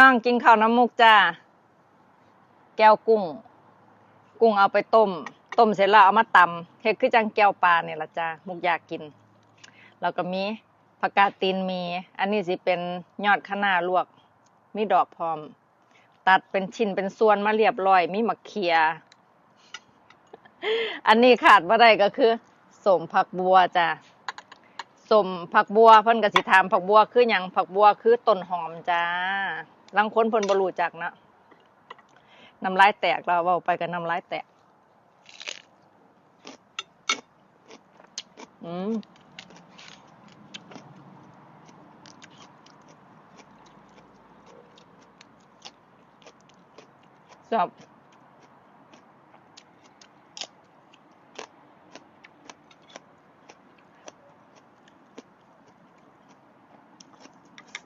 น้องกินข้าวน้ำมุกจ้า แก้วกุ้ง กุ้งเอาไปต้ม ต้มเสร็จแล้วเอามาตำเฮ็ดคือจังแก้วปลาเนี่ยละจ้า มุกอยากกิน แล้วก็มีผักกาดตีนมี อันนี้สิเป็นยอดคะน้าลวก มีดอกพร้อม ตัดเป็นชิ้นเป็นส่วนมาเรียบร้อย มีมะเขีย อันนี้ขาดบ่ได้ก็คือสมผักบัวจ้าสมผักบัวเพิ่นกสิถามผักบัวคือหยังผักบัวคือต้นหอมจ้า ลังคนเพิ่นบ่รู้จักนะน้ำลายแตกเราเว้าไปกับน้ำลายแตก อืมจับ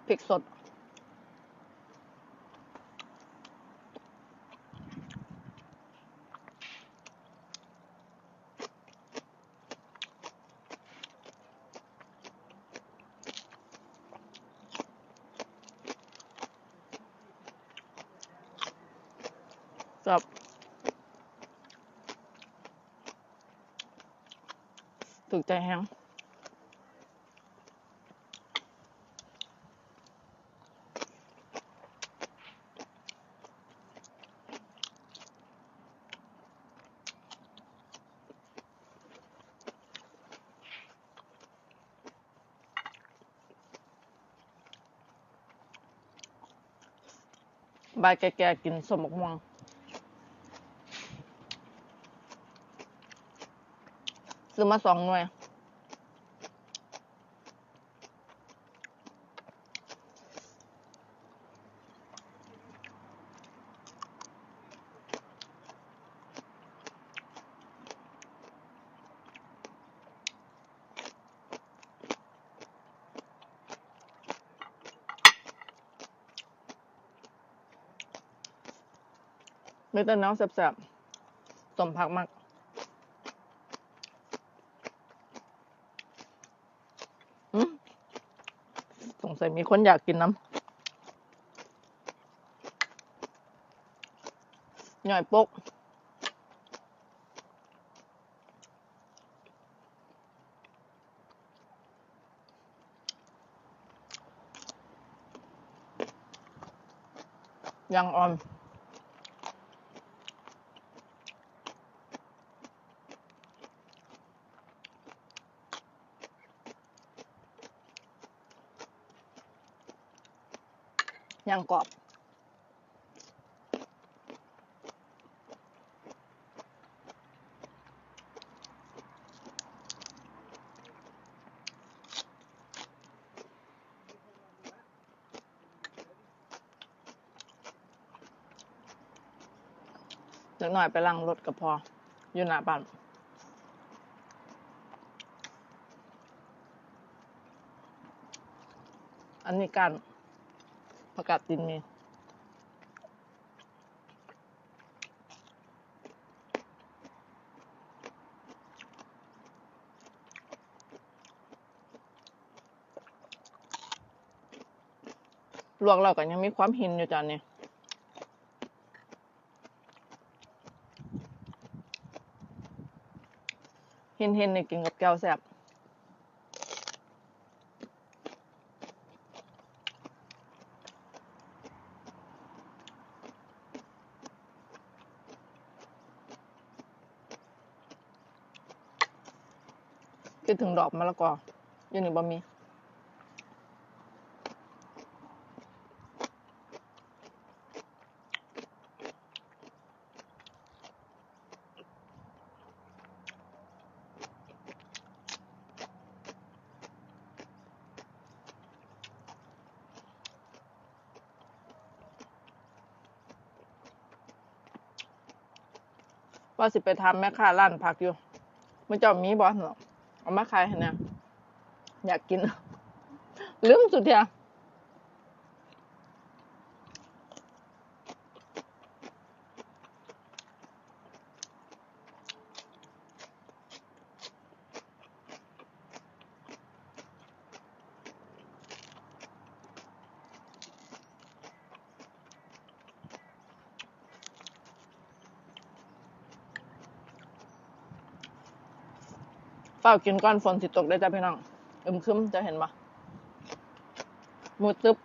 พริกสด จับถูกใจแฮงบายแก่ๆกินสมบกม่วง ซื้อมาสองหน่วยไม่ต้นน้ำแสบๆสมผักมาก อืมส งสัยมีคนอยากกินน้ำหน่อยปกยังอ่อน ยังกรอบเล็กหน่อยไปลังรถก็พอ อยู่หน้าบ้านอันนี้กา รประกาศตินมีลวกเราก็ยังมีความหินอยู่จานนี้หินหินนี่ยกินกับแก้วแซ่บ คิดถึงดอกมะละกออยู่นี่งบ่มีว่าสิไปทำแม่ค้าร้านผักอยู่มันจะมีบอสหรอ เอามาขายให้เนี่ยอยากกินลืมสุดเทีย เฝ้ากินก้อนฝนสิตกได้จ้ะพี่น้องอึมครึมจะเห็นปะมูตึบ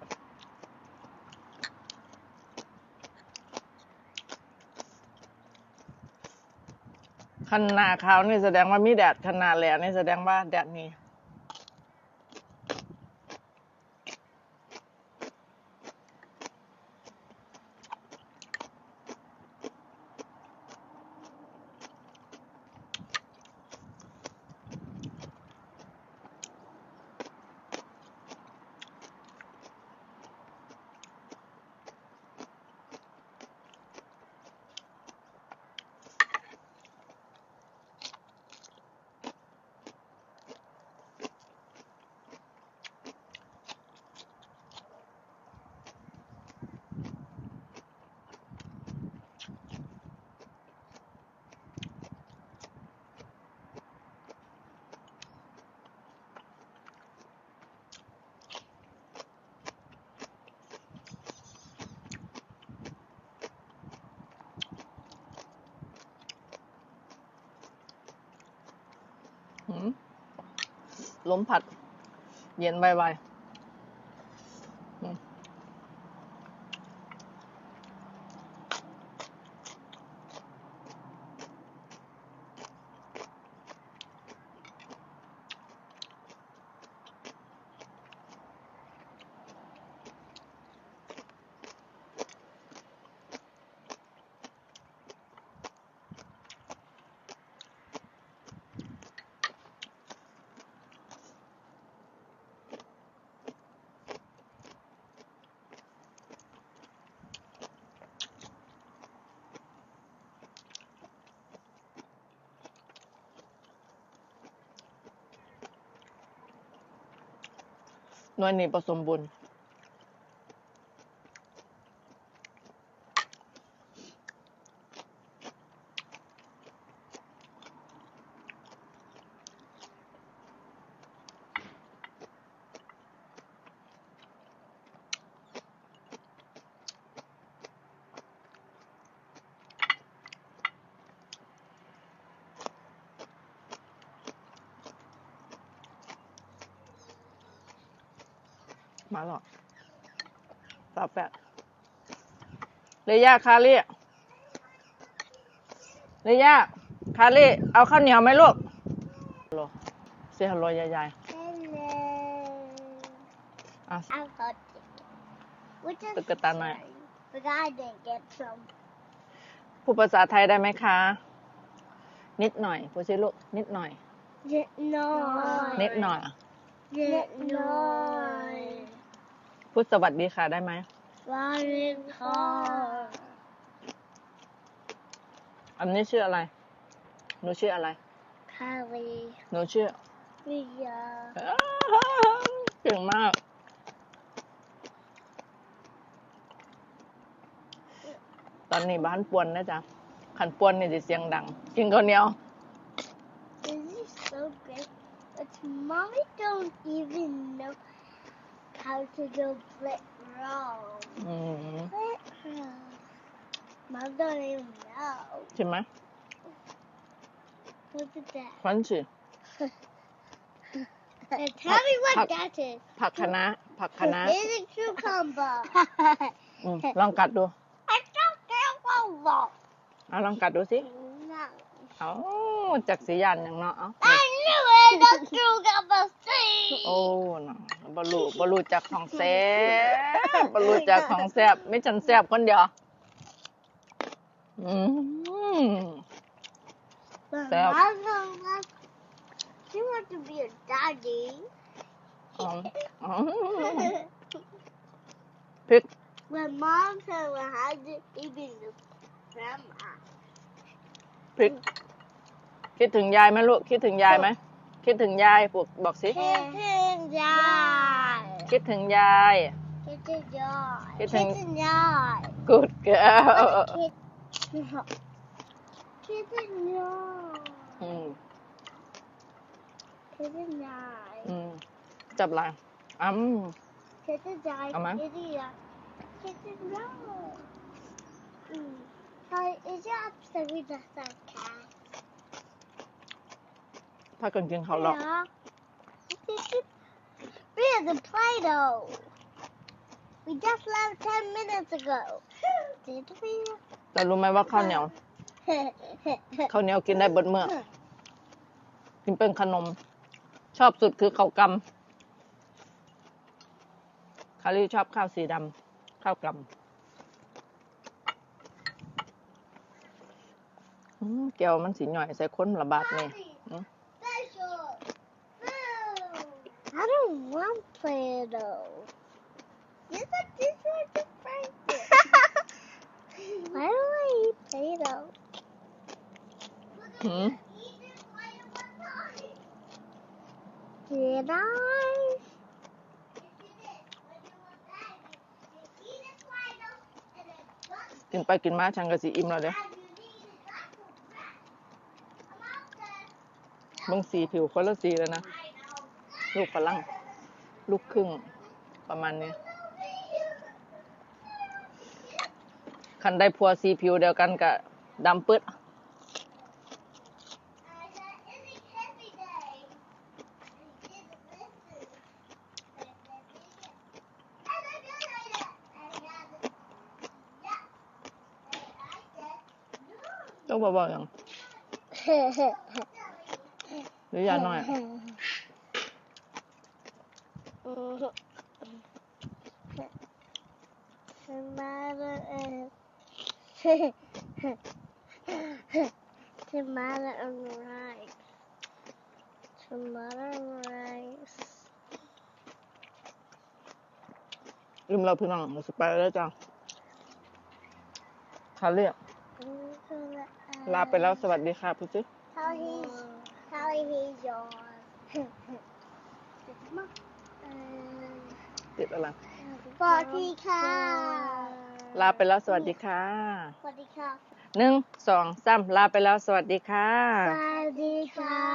คันนาขาวนี่แสดงว่ามีแดดคันนาแหลนี่แสดงว่าแดดมี หืม ล้มผัด เย็นไวๆ หน่วยนี้ผสมบุญ มาหรอตาแปดเลยยาคาเล่เลยยาคาเล่เอาข้าวเหนียวไหมลูกฮัลโหลเสียฮัลโหลยาย Hello. ๆอะ I got it. Which is Look at that night. fine, But I didn't get some. พูดภาษาไทยได้ไหมคะ นิดหน่อยพูดสิลูกนิดหน่อย No. นิดหน่อย No. พูดสวัสดีค่ะได้ไหม Running hard. อันนี้ชื่ออะไร หนูชื่ออะไร Callie. หนูชื่อ Ria. เก่งมาก ตอนนี้บ้านปวนนะจ๊ะขันปวนนี่จะเสียงดัง กินข้าวเหนียว This is so great. But mommy don't even know how to do flip wrong. อืม Flip wrong. Mom don't even know. ใช่ไหม Look at that. ฟันสิ And tell me what ผัก- that is. ผักคะน้าผักคะน้า It's a cucumber. อืมลองกัดดู I don't care about เอาลองกัดดูสิ No. เอาจากสียันอย่างเนาะเอา I knew it. The cucumber seed. โอ้เนาะ บรูบรูจากของแซ่บบรูจากของแซ่บไม่ฉันแซ่บคนเดียวอืม But Stop. Mom don't want. She wants to be a daddy. อ๋ออ๋อพริก When mom said we had to even the grandma. พริกคิดถึงยายไหมลูก คิดถึงยายไหม คิดถึงยายบอกบอกสิ Kitten Dad. คิดถึงยาย Kitten Dad. Kitten- Kitten Dad. good girl Kitten Dad. อืม Kitten Dad. อืมจับอะไรอืม Kitten Dad. Am I? Kitten Dad. Kitten Dad. Mm. Sorry, is your upset with the cat? พากันกินข้าวหรอก Yeah. Where's the Play-Doh? We just left 10 minutes ago. Did we? แต่รู้ไหมว่าข้าวเหนียว ข้าวเหนียวกินได้เบิดเมื่อ กินเป็นขนม ชอบสุดคือข้าวกำคารี่ชอบข้าวสีดำข้าวกำอืมแก้วมันสีหน่อยใส่ค้นระบาดนี่อืม I don't want Play-Doh. Yes, I just want to break it. Why do I eat Play-Doh? หืม Did I? กินไปกินมาฉันก็สิอิ่มแล้วเด้เบิ่งสีผิวคนละสีเลยนะ ลูกฝรั่ง ลูกครึ่งประมาณนี้คันได้พัวสีผิวเดียวกันกับดำปึ๊ดต้องบอกบอกอย่างหรือยาหน่อย Tomato and tomato and rice. Tomato and rice. ลืมเราพี่น้องเราสไปแล้วจ้ะเขาเรียกลาไปแล้วสวัสดีค่ะพี่จิ๊ How he how he's yours. ติดอะไรสวัสดีค่ะ ลาไปแล้วสวัสดีค่ะ สวัสดีค่ะหนึ่งสองสามลาไปแล้วสวัสดีค่ะ สวัสดีค่ะ